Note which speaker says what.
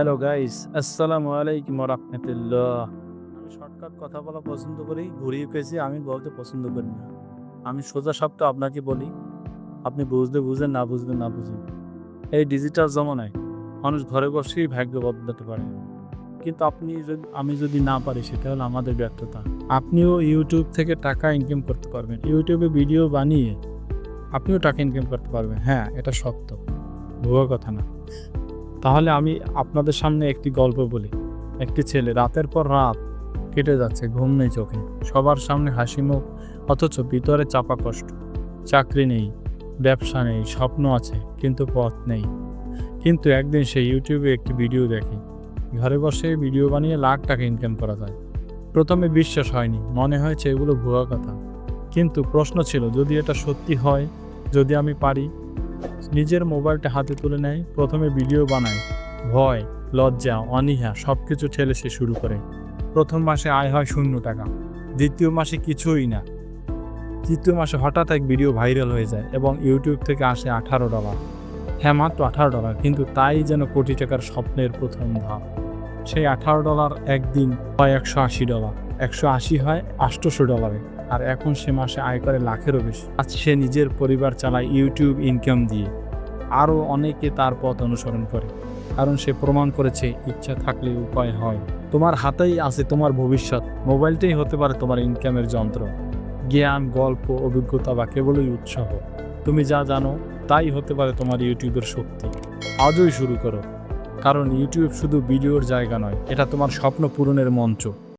Speaker 1: Hello guys আসসালামু আলাইকুম রহমতুল্লাহ আমি শর্টকাট কথা বলা পছন্দ করি, ঘুরিয়ে পেয়েছি আমি বলতে পছন্দ করি না। আমি সোজা সাপটা আপনাকে বলি, আপনি বুঝলে বুঝেন, না বুঝলে না বুঝেন। এই ডিজিটাল জমানায় মানুষ ঘরে বসেই ভাগ্য বদলাতে পারে। কিন্তু আপনি যদি, আমি যদি না পারি, সেটা হলো আমাদের ব্যর্থতা। আপনিও ইউটিউব থেকে টাকা ইনকাম করতে পারবেন। ইউটিউবে ভিডিও বানিয়ে আপনিও টাকা ইনকাম করতে পারবেন। হ্যাঁ এটা সত্য। ভুয়া কথা না। তাহলে আমি আপনাদের সামনে একটি গল্প বলি। একটি ছেলে রাতের পর রাত কেটে যাচ্ছে ঘুম নেই চোখে। সবার সামনে হাসি মুখ, অথচ ভিতরে চাপা কষ্ট। চাকরি নেই, ব্যবসা নেই, স্বপ্ন আছে, কিন্তু পথ নেই। কিন্তু একদিন সে ইউটিউবে একটি ভিডিও দেখে। ঘরে বসে ভিডিও বানিয়ে লাখ টাকা ইনকাম করা যায়। প্রথমে বিশ্বাস হয়নি, মনে হয়েছে এগুলো ভুয়া কথা। কিন্তু প্রশ্ন ছিল, যদি এটা সত্যি হয়, যদি আমি পারি নিজের মোবাইলটা হাতে তুলে নেয়, প্রথমে ভিডিও বানায়, ভয়, লজ্জা, অনীহা সব কিছু ঠেলে সে শুরু করে। প্রথম মাসে আয় হয় শূন্য টাকা, দ্বিতীয় মাসে কিছুই না। তৃতীয় মাসে হঠাৎ এক ভিডিও ভাইরাল হয়ে যায় এবং ইউটিউব থেকে আসে আঠারো ডলার। হ্যাঁ মাত্র আঠারো ডলার, কিন্তু তাই যেন কোটি টাকার স্বপ্নের প্রথম ধাপ। সেই আঠারো ডলার একদিন হয় একশো আশি ডলার, একশো আশি হয় আটশোশো ডলারে। আর এখন সে মাসে আয় করে লাখেরও বেশি। আজ সে নিজের পরিবার চালায় ইউটিউব ইনকাম দিয়ে। আরও অনেকে তার পথ অনুসরণ করে। কারণ সে প্রমাণ করেছে ইচ্ছা থাকলে উপায় হয়। তোমার হাতেই আছে তোমার ভবিষ্যৎ। মোবাইলটাই হতে পারে তোমার ইনকামের যন্ত্র। জ্ঞান, গল্প, অভিজ্ঞতা বা কেবলই উৎসাহ। তুমি যা জানো, তাই হতে পারে তোমার ইউটিউবের শক্তি। আজই শুরু করো। কারণ ইউটিউব শুধু ভিডিওর জায়গা নয়, এটা তোমার স্বপ্ন পূরণের মঞ্চ।